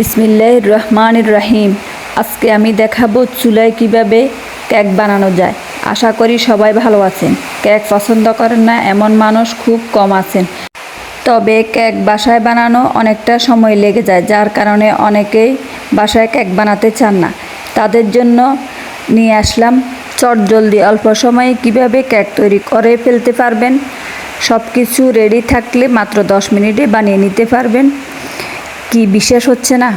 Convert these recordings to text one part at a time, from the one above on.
বিসমিল্লাহ রহমানির রহিম। আজকে আমি দেখাবো চুলায় কীভাবে কেক বানানো যায়। আশা করি সবাই ভালো আছেন। কেক পছন্দ করেন না এমন মানুষ খুব কম আছেন। তবে কেক বাসায় বানানো অনেকটা সময় লেগে যায়, যার কারণে অনেকেই বাসায় কেক বানাতে চান না। তাদের জন্য নিয়ে আসলাম চট জলদি অল্প সময়ে কীভাবে কেক তৈরি করে ফেলতে পারবেন। সব কিছু রেডি থাকলে মাত্র দশ মিনিটে বানিয়ে নিতে পারবেন। কি বিশেষ হচ্ছে না?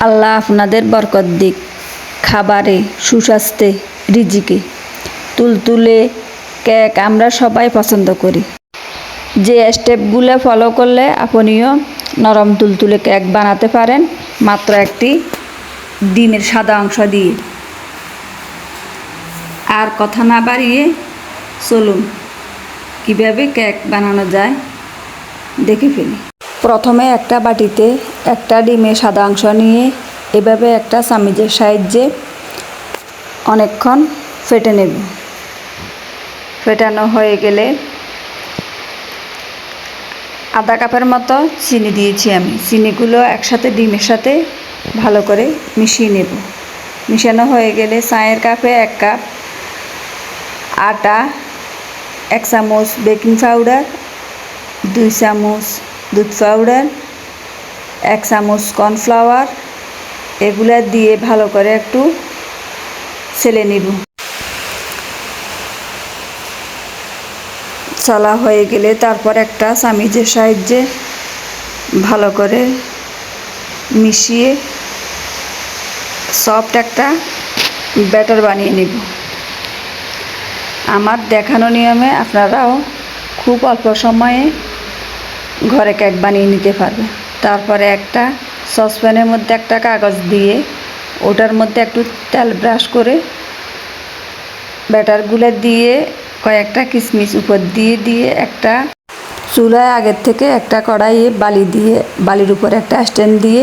আল্লাহ আপনাদের বরকত দিক। খাবারে, সুস্বাস্থ্যে, রিজিকে। তুলতুলে কেক আমরা সবাই পছন্দ করি। যে স্টেপগুলো ফলো করলে আপনিও নরম তুলতুলে কেক বানাতে পারেন, মাত্র একটি ডিমের সাদা অংশ দিয়ে। আর কথা না বাড়িয়ে চলুন, কীভাবে কেক বানানো যায় দেখে ফেলি। প্রথমে একটা বাটিতে একটা ডিমের সাদা অংশ নিয়ে এভাবে একটা চামিচের সাহায্যে অনেকক্ষণ ফেটে নেব। ফেটানো হয়ে গেলে আধা কাপের মতো চিনি দিয়েছি আমি। চিনিগুলো একসাথে ডিমের সাথে ভালো করে মিশিয়ে নেব। মিশানো হয়ে গেলে চায়ের কাপে এক কাপ আটা, এক চামচ বেকিং পাউডার, দুই চামচ দুধ পাউডার এক চামচ কর্নফ্লাওয়ার, এগুলা দিয়ে ভালো করে একটু ছেলে নিব। চলা হয়ে গেলে তারপর একটা চামিচের সাহায্যে ভালো করে মিশিয়ে সফট একটা ব্যাটার বানিয়ে নিব। আমার দেখানো নিয়মে আপনারাও খুব অল্প সময়ে ঘরে কেক বানিয়ে নিতে পারবে তারপরে একটা সসপ্যানের মধ্যে একটা কাগজ দিয়ে ওটার মধ্যে একটু তেল ব্রাশ করে ব্যাটারগুলো দিয়ে কয়েকটা কিশমিশ উপর দিয়ে দিয়ে একটা চুলায় আগের থেকে একটা কড়াইয়ে বালি দিয়ে, বালির উপর একটা স্ট্যান্ড দিয়ে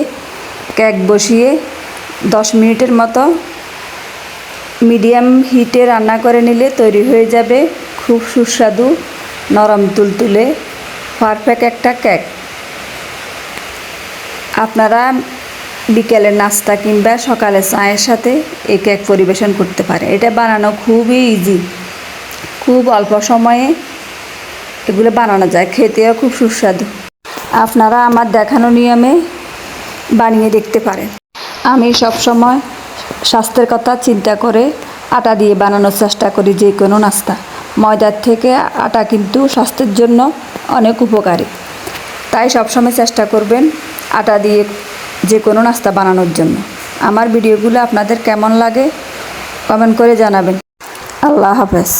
কেক বসিয়ে দশ মিনিটের মতো মিডিয়াম হিটে রান্না করে নিলে তৈরি হয়ে যাবে খুব সুস্বাদু নরম তুলতুলে পারফেক্ট একটা কেক। আপনারা বিকেলের নাস্তা কিংবা সকালে চায়ের সাথে এই কেক পরিবেশন করতে পারে। এটা বানানো খুবই ইজি খুব অল্প সময়ে এগুলো বানানো যায়। খেতেও খুব সুস্বাদু। আপনারা আমার দেখানো নিয়মে বানিয়ে দেখতে পারেন। আমি সবসময় স্বাস্থ্যের কথা চিন্তা করে আটা দিয়ে বানানোর চেষ্টা করি যে কোনো নাস্তা। ময়দার থেকে আটা কিন্তু স্বাস্থ্যের জন্য অনেক উপকারী। তাই সবসময় চেষ্টা করবেন আটা দিয়ে যে কোনো নাস্তা বানানোর জন্য। আমার ভিডিওগুলো আপনাদের কেমন লাগে কমেন্ট করে জানাবেন। আল্লাহ হাফেজ।